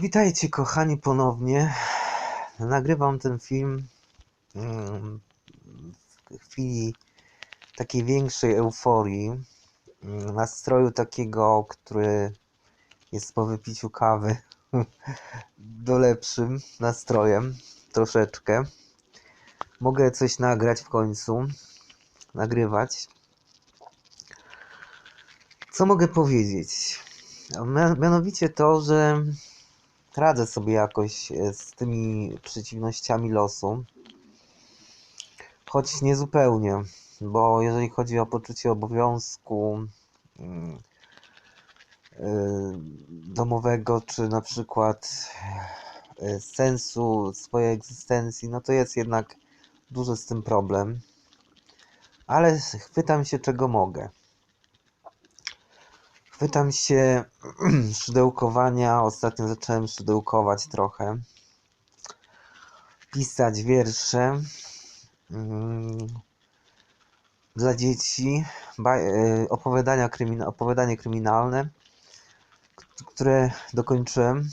Witajcie kochani ponownie. Nagrywam ten film mm, w chwili takiej większej euforii, mm, nastroju takiego, który jest po wypiciu kawy do lepszym nastrojem troszeczkę. Mogę coś nagrać w końcu, nagrywać. Co mogę powiedzieć? Mia- Mianowicie to, że radzę sobie jakoś e, z tymi przeciwnościami losu. Choć nie zupełnie, bo jeżeli chodzi o poczucie obowiązku mm, y, domowego, czy na przykład y, sensu swojej egzystencji, no to jest jednak duży z tym problem. Ale chwytam się czego mogę. Chwytam się szydełkowania. Ostatnio zacząłem szydełkować trochę. Pisać wiersze mm, dla dzieci, e, opowiadania opowiadanie kryminalne, które dokończyłem.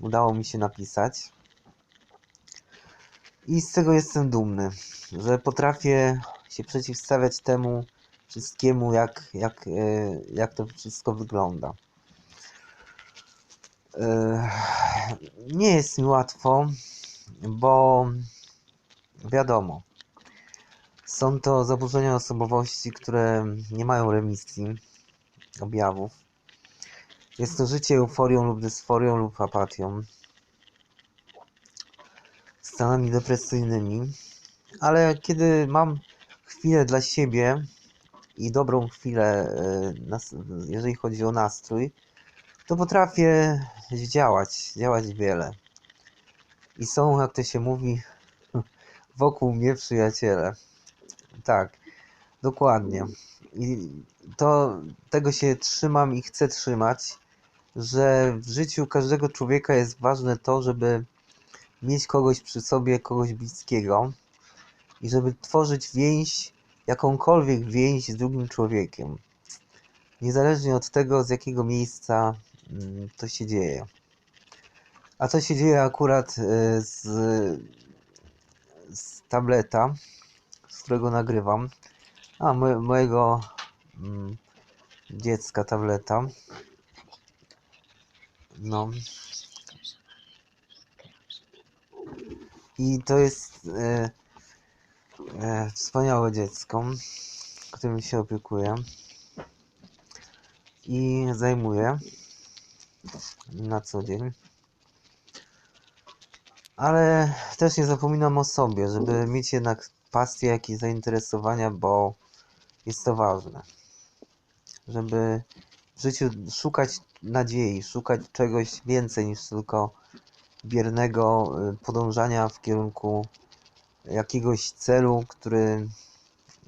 Udało mi się napisać. I z tego jestem dumny, że potrafię się przeciwstawiać temu wszystkiemu, jak, jak, e, jak to wszystko wygląda. E, Nie jest mi łatwo, bo wiadomo, są to zaburzenia osobowości, które nie mają remisji objawów. Jest to życie euforią lub dysforią lub apatią, stanami depresyjnymi, ale kiedy mam chwilę dla siebie i dobrą chwilę, e, jeżeli chodzi o nastrój, to potrafię działać, działać wiele. I są, jak to się mówi, wokół mnie przyjaciele. Tak, dokładnie. I to tego się trzymam i chcę trzymać, że w życiu każdego człowieka jest ważne to, żeby mieć kogoś przy sobie, kogoś bliskiego i żeby tworzyć więź, jakąkolwiek więź z drugim człowiekiem. Niezależnie od tego, z jakiego miejsca mm, to się dzieje. A to się dzieje akurat e, z, z tableta, z którego nagrywam. A, moje, mojego mm, dziecka tableta. No. I to jest e, e, wspaniałe dziecko, którym się opiekuję i zajmuję na co dzień. Ale też nie zapominam o sobie, żeby mieć jednak pasję, jakieś zainteresowania, bo jest to ważne. Żeby w życiu szukać nadziei, szukać czegoś więcej niż tylko biernego y, podążania w kierunku jakiegoś celu, który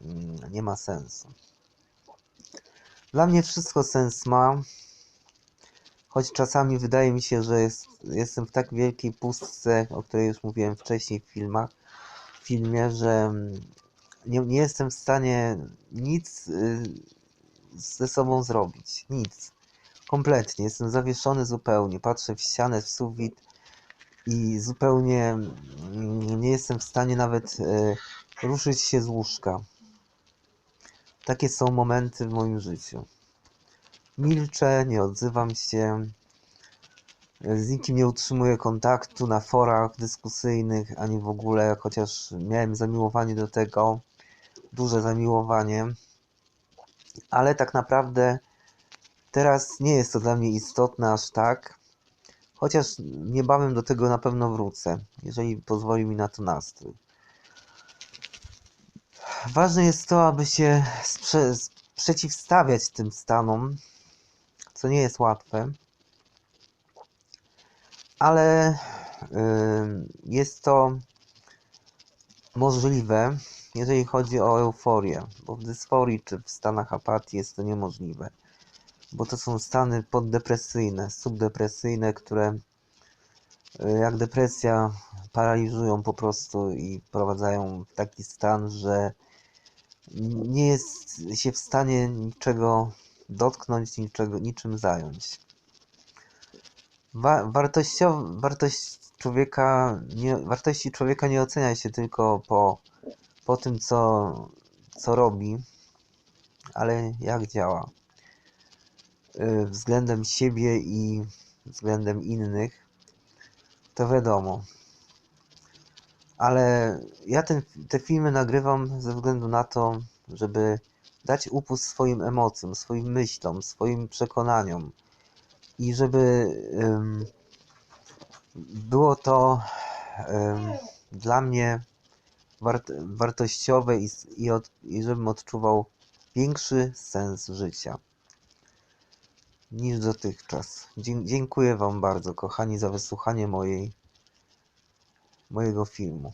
mm, nie ma sensu. Dla mnie wszystko sens ma, choć czasami wydaje mi się, że jest, jestem w tak wielkiej pustce, o której już mówiłem wcześniej w filmach, w filmie, że mm, nie, nie jestem w stanie nic y, ze sobą zrobić. Nic. Kompletnie. Jestem zawieszony zupełnie. Patrzę w ścianę, w sufit i zupełnie mm, nie jestem w stanie nawet y, ruszyć się z łóżka. Takie są momenty w moim życiu. Milczę, nie odzywam się, z nikim nie utrzymuję kontaktu na forach dyskusyjnych, ani w ogóle, chociaż miałem zamiłowanie do tego, duże zamiłowanie, ale tak naprawdę teraz nie jest to dla mnie istotne aż tak, chociaż niebawem do tego na pewno wrócę, jeżeli pozwoli mi na to nastrój. Ważne jest to, aby się sprze- przeciwstawiać tym stanom, co nie jest łatwe, ale jest to możliwe, jeżeli chodzi o euforię, bo w dysforii czy w stanach apatii jest to niemożliwe, bo to są stany poddepresyjne, subdepresyjne, które y, jak depresja paraliżują po prostu i wprowadzają w taki stan, że nie jest się w stanie niczego dotknąć, niczego, niczym zająć. Wa wartość człowieka nie wartości człowieka nie ocenia się tylko po po tym, co co robi, ale jak działa. Y, względem siebie i względem innych, to wiadomo. Ale ja ten, te filmy nagrywam ze względu na to, żeby dać upust swoim emocjom, swoim myślom, swoim przekonaniom i żeby ym, było to ym, dla mnie wart wartościowe i, i, od, i żebym odczuwał większy sens życia niż dotychczas. Dziękuję Wam bardzo, kochani, za wysłuchanie mojej, mojego filmu.